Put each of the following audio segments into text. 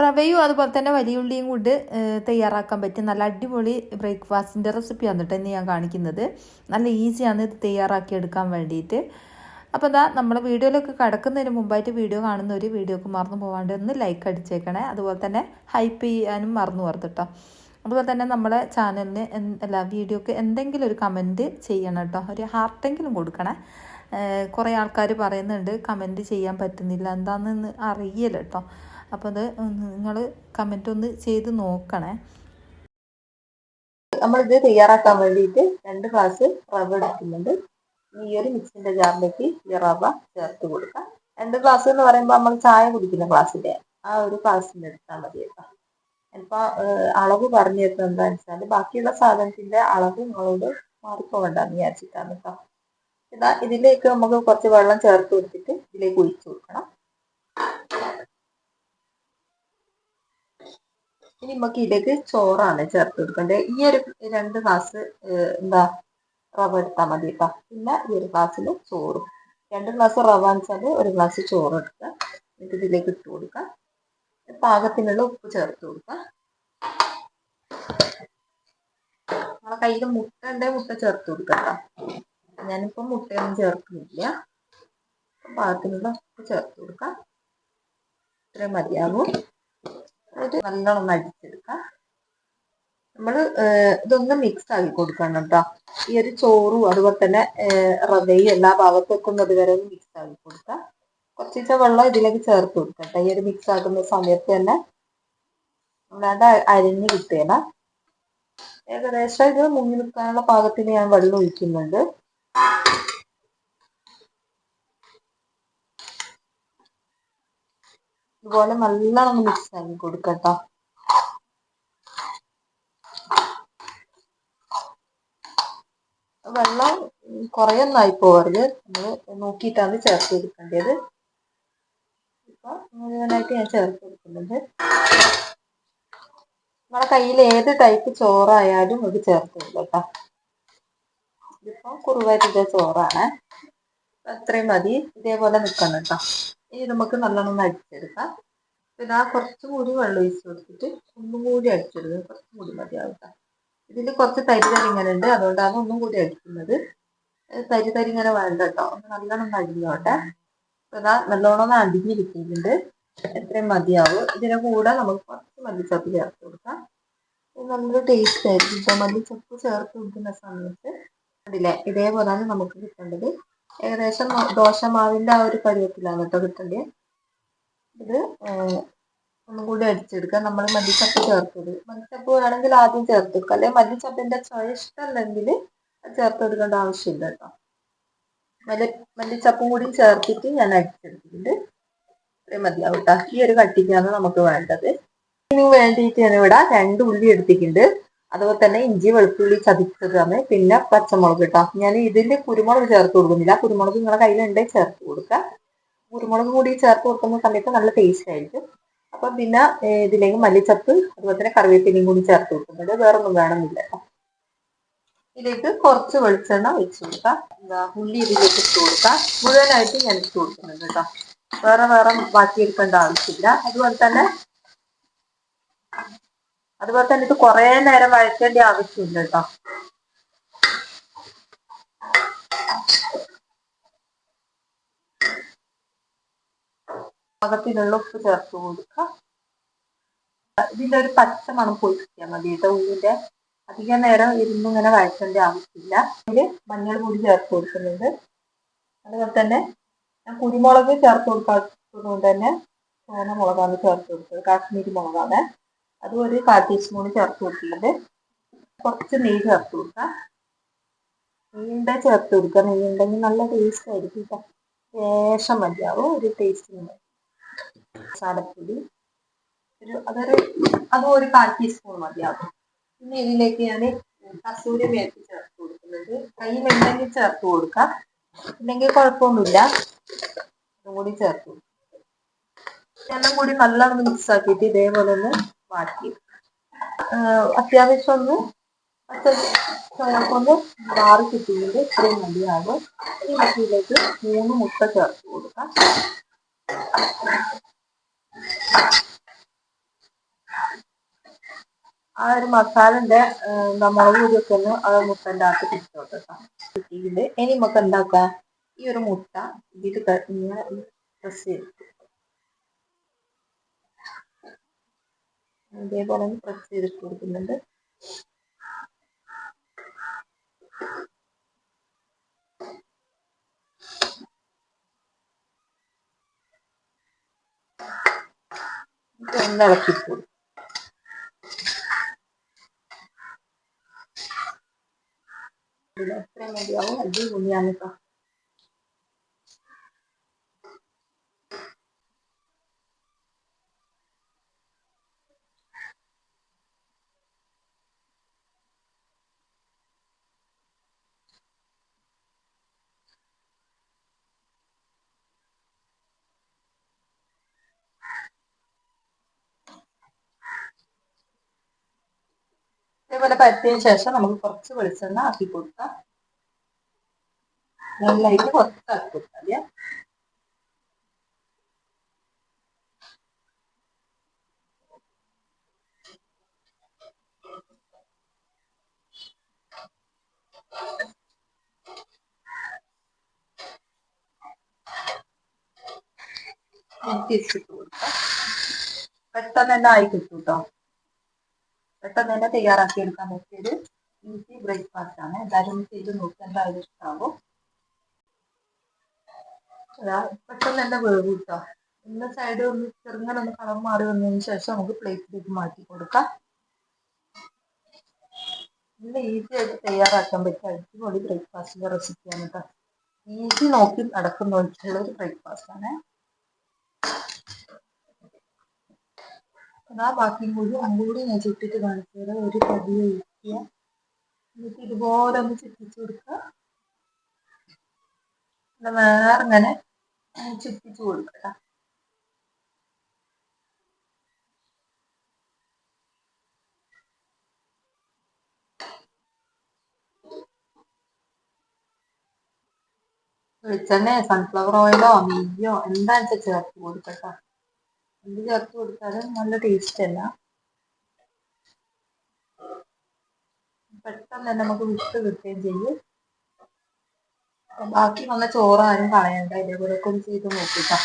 റവയും അതുപോലെ തന്നെ വലിയ ഉള്ളിയും കൊണ്ട് തയ്യാറാക്കാൻ പറ്റും നല്ല അടിപൊളി ബ്രേക്ക്ഫാസ്റ്റിന്റെ റെസിപ്പിയാണ് കേട്ടോ ഇന്ന് ഞാൻ കാണിക്കുന്നത്. നല്ല ഈസിയാണ് ഇത് തയ്യാറാക്കി എടുക്കാൻ വേണ്ടിയിട്ട്. അപ്പോൾ ഇതാ നമ്മൾ വീഡിയോയിലൊക്കെ കിടക്കുന്നതിന് മുമ്പായിട്ട് വീഡിയോ കാണുന്നവർ വീഡിയോക്ക് മറന്നു പോകാണ്ട് ഒന്ന് ലൈക്ക് അടിച്ചേക്കണേ. അതുപോലെ തന്നെ ഹൈപ്പ് ചെയ്യാനും മറന്നു പോകരുത് കേട്ടോ. അതുപോലെ തന്നെ നമ്മളെ ചാനലിന് അല്ല വീഡിയോക്ക് എന്തെങ്കിലും ഒരു കമന്റ് ചെയ്യണം കേട്ടോ. ഒരു ഹാർട്ടെങ്കിലും കൊടുക്കണേ. കുറേ ആൾക്കാർ പറയുന്നുണ്ട് കമന്റ് ചെയ്യാൻ പറ്റുന്നില്ല എന്താണെന്ന് അറിയില്ല കേട്ടോ. അപ്പോൾ അത് നിങ്ങൾ കമന്റ് ഒന്ന് ചെയ്ത് നോക്കണേ. നമ്മളിത് തയ്യാറാക്കാൻ വേണ്ടിയിട്ട് രണ്ട് ഗ്ലാസ് റവ എടുക്കുന്നുണ്ട്. ഈ ഒരു മിക്സിന്റെ ജാറിലേക്ക് ഈ റവ ചേർത്ത് കൊടുക്കാം. രണ്ട് ഗ്ലാസ് എന്ന് പറയുമ്പോൾ നമ്മൾ ചായ കുടിക്കുന്ന ഗ്ലാസ്സിന്റെ ആ ഒരു ഗ്ലാസ്സിന്റെ എടുത്താൽ മതി കേട്ടോ. ഇപ്പൊ അളവ് പറഞ്ഞു തരുന്നത് എന്താണെന്ന് വെച്ചാൽ ബാക്കിയുള്ള സാധനത്തിന്റെ അളവ് നിങ്ങളോട് മാറിപ്പോകണ്ടെന്ന് വിചാരിച്ചിട്ടാണ് കേട്ടോ. ഇതാ ഇതിലേക്ക് നമുക്ക് കുറച്ച് വെള്ളം ചേർത്ത് കൊടുത്തിട്ട് ഇതിലേക്ക് ഒഴിച്ചു കൊടുക്കണം. ഇനി നമുക്ക് ഇതിലേക്ക് ചോറാണ് ചേർത്ത് കൊടുക്കേണ്ടത്. ഈ ഒരു രണ്ട് ഗ്ലാസ് എന്താ റവ എടുത്താൽ മതി കേട്ടോ പിന്നെ ഈ ഒരു ഗ്ലാസ്സിൽ ചോറും. രണ്ട് ഗ്ലാസ് റവ വെച്ചാൽ ഒരു ഗ്ലാസ് ചോറ് എടുക്കുക. എന്നിട്ട് ഇതിലേക്ക് ഇട്ട് കൊടുക്കുക. പാകത്തിനുള്ള ഉപ്പ് ചേർത്ത് കൊടുക്കുക. നമ്മളെ കയ്യിൽ മുട്ട ഉണ്ടെ മുട്ട ചേർത്ത് കൊടുക്കട്ടോ ഞാനിപ്പോ മുട്ടയൊന്നും ചേർക്കുന്നില്ല. പാകത്തിനുള്ള ഉപ്പ് ചേർത്ത് കൊടുക്കുക. ഇത്രയും മതിയാകും ഇത് നല്ലോണം അടിച്ചെടുക്കാം നമ്മൾ ഇതൊന്ന് മിക്സ് ആക്കി കൊടുക്കണം കേട്ടോ. ഈ ഒരു ചോറും അതുപോലെ തന്നെ റവയും എല്ലാ ഭാഗത്തേക്കും അതുവരെ വരെ ഒന്ന് മിക്സ് ആക്കി കൊടുക്കാം. കുറച്ച് വെള്ളം ഇതിലേക്ക് ചേർത്ത് കൊടുക്കട്ടെ ഈ ഒരു മിക്സ് ആക്കുന്ന സമയത്ത് തന്നെ നമ്മളത് അരിഞ്ഞ് കിട്ടുകയില്ല ഏകദേശം ഇത് മുങ്ങി നിൽക്കാനുള്ള പാകത്തിന് ഞാൻ വെള്ളം ഒഴിക്കുന്നുണ്ട്. ഇതുപോലെ നല്ലോണം മിക്സ് ആക്കി കൊടുക്കട്ടോ. വെള്ളം കുറയൊന്നായി ആയി പോകരുത് നമ്മൾ നോക്കിയിട്ടാണ് ചേർത്ത് കൊടുക്കേണ്ടത്. ഇപ്പൊ മുഴുവനായിട്ട് ഞാൻ ചേർത്ത് കൊടുക്കുന്നുണ്ട്. നമ്മളെ കയ്യിൽ ഏത് ടൈപ്പ് ചോറായാലും ഇത് ചേർത്ത് കൊടുക്കാം. കേട്ടോ ഇതിപ്പോ കുറുവാറ്റിന്റെ ചോറാണ്. അത്രയും മതി. ഇതേപോലെ നിൽക്കണം കേട്ടോ. ഇനി നമുക്ക് നല്ലോണം അടിച്ചെടുക്കാം. പിന്നെ ആ കുറച്ചും കൂടി വെള്ളം ഒഴിച്ച് കൊടുത്തിട്ട് ഒന്നും കൂടി അടിച്ചെടുക്കുക. കുറച്ചും കൂടി മതിയാവും കേട്ടോ. ഇതിൽ കുറച്ച് തരി ഉണ്ട്. അതുകൊണ്ടാണ് ഒന്നും കൂടി അടിക്കുന്നത്. തരി തരി ഇങ്ങനെ വേണ്ട കേട്ടോ. നല്ലോണം അടിഞ്ഞോട്ടെ. ഇതാ നല്ലോണം അടിഞ്ഞിരിക്കുന്നുണ്ട്. എത്രയും മതിയാവും. ഇതിന്റെ കൂടെ നമുക്ക് കുറച്ച് മല്ലിച്ചപ്പ് ചേർത്ത് കൊടുക്കാം. നല്ലൊരു ടേസ്റ്റ് ആയിരിക്കും. മല്ലിച്ചപ്പ് ചേർത്ത് കൊടുക്കുന്ന സമയത്ത് അതിലെ ഇതേപോലെയാണ് നമുക്ക് കിട്ടേണ്ടത്. ഏകദേശം ദോശമാവിന്റെ ആ ഒരു പരുവത്തിലാണ് കേട്ടോ കിട്ടേണ്ടത് ഇത് ഒന്നും കൂടി അടിച്ചെടുക്കുക. നമ്മൾ മല്ലിച്ചപ്പ് ചേർത്തത്. മല്ലിച്ചപ്പ് വേണമെങ്കിൽ ആദ്യം ചേർത്ത് കൊടുക്കുക അല്ലെങ്കിൽ മല്ലിച്ചപ്പിന്റെ ചുവ ഇഷ്ടമല്ലെങ്കിൽ ചേർത്ത് കൊടുക്കേണ്ട ആവശ്യമില്ല കേട്ടോ. മല്ലി മല്ലിച്ചപ്പും കൂടി ചേർത്തിട്ട് ഞാൻ അടിച്ചെടുത്തിട്ടുണ്ട്. ഇത്രയും മതിയാവും കേട്ടോ. ഈ ഒരു കട്ടിക്കാണ് നമുക്ക് വേണ്ടത്. ഇതിന് വേണ്ടിയിട്ട് ഞാൻ ഇവിടെ രണ്ട് ഉള്ളി എടുത്തിട്ടുണ്ട്. അതുപോലെ തന്നെ ഇഞ്ചി വെളുത്തുള്ളി ചതിച്ചതാണ് പിന്നെ പച്ചമുളക് കേട്ടോ ഞാൻ ഇതിന്റെ കുരുമുളക് ചേർത്ത് കൊടുക്കുന്നില്ല. കുരുമുളക് നിങ്ങളുടെ കയ്യിലുണ്ടെങ്കിൽ ചേർത്ത് കൊടുക്കുക. കുരുമുളക് കൂടി ചേർത്ത് കൊടുക്കുന്ന സമയത്ത് നല്ല ടേസ്റ്റ് ആയിരിക്കും. അപ്പൊ പിന്നെ ഇതിലേക്ക് മല്ലിച്ചപ്പ് അതുപോലെ തന്നെ കറിവേപ്പിലയും കൂടി ചേർത്ത് കൊടുക്കുന്നുണ്ട്. വേറെ ഒന്നും വേണമെന്നില്ല ഇതിലേക്ക് കുറച്ച് വെളിച്ചെണ്ണ ഒഴിച്ചു കൊടുക്കാം ഉള്ളി ഇതിലേക്ക് ഇട്ട് കൊടുക്കാം മുഴുവനായിട്ട് ഞാൻ ഇട്ട് കൊടുക്കുന്നുണ്ട് കേട്ടോ വേറെ വേറെ എടുക്കേണ്ട ആവശ്യമില്ല. അതുപോലെ തന്നെ അതുപോലെ തന്നെ ഇത് കുറെ നേരം വഴറ്റേണ്ട ആവശ്യമില്ല കേട്ടോ. പാകത്തിനുള്ള ഉപ്പ് ചേർത്ത് കൊടുക്കുക ഇതിന്റെ ഒരു പച്ച മണം പോയി മതി കേട്ടോ ഉള്ളിന്റെ. അധികം നേരം ഇരുന്ന് ഇങ്ങനെ വഴറ്റേണ്ട ആവശ്യമില്ല. അതിൽ മഞ്ഞൾ പൊടി ചേർത്ത് കൊടുക്കുന്നുണ്ട്. അതുപോലെ തന്നെ ഞാൻ കുരുമുളക് ചേർത്ത് കൊടുക്കാത്തത് കൊണ്ട് തന്നെ ചോന മുളകാണ് ചേർത്ത് കൊടുത്തത്. കാശ്മീരി മുളകാണ്. അതും ഒരു കാൽ ടീസ്പൂൺ ചേർത്ത് കൊടുക്കുന്നുണ്ട് കുറച്ച് നെയ്യ് ചേർത്ത് കൊടുക്കുക നീണ്ട ചേർത്ത് കൊടുക്കുക നെയ്യുണ്ടെങ്കിൽ നല്ല ടേസ്റ്റ് ആയിരിക്കും കേട്ടോ ശേഷം മതിയാവും. ഒരു ടേസ്റ്റിന് മസാലപ്പൊടി. ഒരു അതൊരു അതും ഒരു കാൽ ടീസ്പൂൺ മതിയാവും. പിന്നെ ഇതിലേക്ക് ഞാൻ കസൂരി മേത്തി ചേർത്ത് കൊടുക്കുന്നുണ്ട്. കയ്യിലുണ്ടെങ്കിൽ ചേർത്ത് കൊടുക്കാം. ഇല്ലെങ്കിൽ കുഴപ്പമൊന്നുമില്ല. അതും കൂടി ചേർത്ത് എല്ലാം കൂടി നല്ലോണം മിക്സ് ആക്കിയിട്ട് ഇതേപോലെ ഒന്ന് മാറ്റി. അത്യാവശ്യം ഒന്ന് ഒന്ന് മാറി കിട്ടിയത് ഇത്രയും മതിയാകും. ഈ മത്തിയിലേക്ക് മൂന്ന് മുട്ട ചേർത്ത് കൊടുക്കാം. ആ ഒരു മസാലന്റെ മുളക് പൊടിയൊക്കെ ഒന്ന് ആ മുട്ടന്റെ അകത്ത് ഇട്ടോട്ടെ കിട്ടിയിട്ടുണ്ട് ഇനി നമുക്ക് എന്താക്കാം? ഈ ഒരു മുട്ട ഇതിൽ ഇങ്ങനെ പ്രസ് ചെയ്ത് ഇതേപോലെ ഒന്ന് പ്രസ് ചെയ്തിട്ട് കൊടുക്കുന്നുണ്ട്. ഒന്ന് ഇളക്കി കൊടുക്കും. എത്രയും മതിയാവും. അടിപൊളിയാണ് കേട്ടോ ഇതേപോലെ പരത്തിയതിന് ശേഷം നമുക്ക് കുറച്ച് വെളിച്ചെണ്ണ ആക്കി കൊടുക്കാം. നന്നായിട്ട് കുറച്ച് ആക്കി കൊടുക്കാം അല്ലേ തിരിച്ചിട്ട് കൊടുക്കാം. പെട്ടെന്ന് തന്നെ ആയി കിട്ടും പെട്ടെന്ന് തന്നെ തയ്യാറാക്കി എടുക്കാൻ പറ്റിയൊരു ഈസി ബ്രേക്ക്ഫാസ്റ്റ് ആണ് എല്ലാവരും ഒന്ന് ചെയ്ത് നോക്കി എന്തായാലും ഇഷ്ടമാവും പെട്ടെന്ന് തന്നെ വേവ് കിട്ടോ. ഇന്ന സൈഡ് ഒന്ന് ചെറുങ്ങനെ ഒന്ന് കളർ മാറി വന്നതിന് ശേഷം നമുക്ക് പ്ലേറ്റിലേക്ക് മാറ്റി കൊടുക്കാം. നല്ല ഈസി ആയിട്ട് തയ്യാറാക്കാൻ പറ്റിയ അടിപൊളി ബ്രേക്ക്ഫാസ്റ്റിന്റെ റെസിപ്പിയാണ് കേട്ടോ ഈസി നോക്കി നടക്കുന്ന ഒരു ബ്രേക്ക്ഫാസ്റ്റ് ആണ്. അതാ ബാക്കിയും കൂടി ഒന്നുകൂടി ഞാൻ ചുറ്റിട്ട് കാണിച്ചു തരാം ഒരു പതി ഒഴിക്കുക. എന്നിട്ട് ഇതുപോലെ ഒന്ന് ചുറ്റിച്ചു കൊടുക്കുക. വേറെ ഇങ്ങനെ ചുറ്റിച്ചു കൊടുക്കുക. വെളിച്ചെണ്ണ സൺഫ്ലവർ ഓയിലോ നെയ്യോ എന്താണെന്ന് വെച്ചാൽ ചേർത്ത് കൊടുക്കട്ടോ എന്ത് ചേർത്ത് കൊടുത്താലും നല്ല ടേസ്റ്റ് അല്ല. പെട്ടെന്ന് തന്നെ നമുക്ക് വിട്ട് കിട്ടുകയും ചെയ്യും. ബാക്കി വന്ന ചോറ് ആരും കളയണ്ട. ഇതേപോലെ ഒക്കെ ഒന്ന് ചെയ്ത് നോക്കിട്ടാ.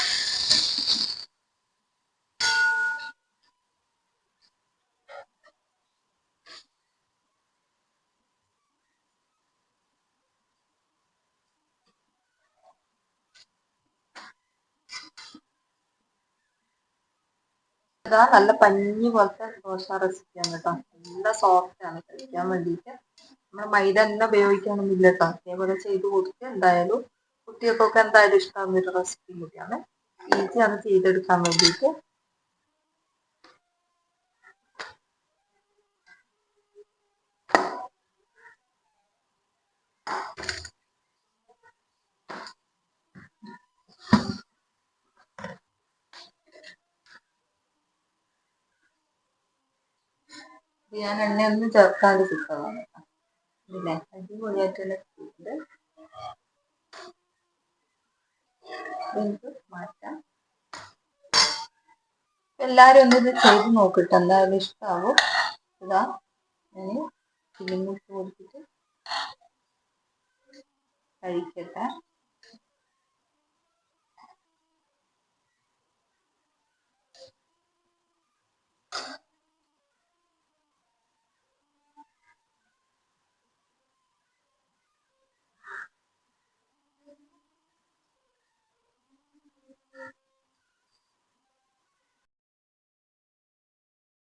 ഇതാ നല്ല പഞ്ഞി പോലത്തെ ദോശ റെസിപ്പിയാണ് കേട്ടോ നല്ല സോഫ്റ്റ് ആണ്. കഴിക്കാൻ വേണ്ടിയിട്ട് നമ്മൾ മൈദ തന്നെ ഉപയോഗിക്കാനൊന്നുമില്ല കേട്ടോ അതേപോലെ ചെയ്ത് കൊടുത്ത് എന്തായാലും കുട്ടികൾക്കൊക്കെ എന്തായാലും ഇഷ്ടമാകുന്ന ഒരു റെസിപ്പി കൂടിയാണ്. ഈസിയാണ് ചെയ്തെടുക്കാൻ വേണ്ടിയിട്ട് ഇത് ഞാൻ എണ്ണയൊന്നും ചുട്ടതാണ്. കേട്ടോ ഇല്ലേ അടിപൊളിയായിട്ടുള്ള തന്നെ കിട്ടിയിട്ടുണ്ട് മാറ്റാം. എല്ലാരും ഒന്ന് ചെയ്ത് നോക്കിട്ട് എന്തായാലും ഇഷ്ടാവും. ഇതാ ഞാൻ ഫിലിമിട്ട് കൊടുത്തിട്ട് കഴിക്കട്ടെ.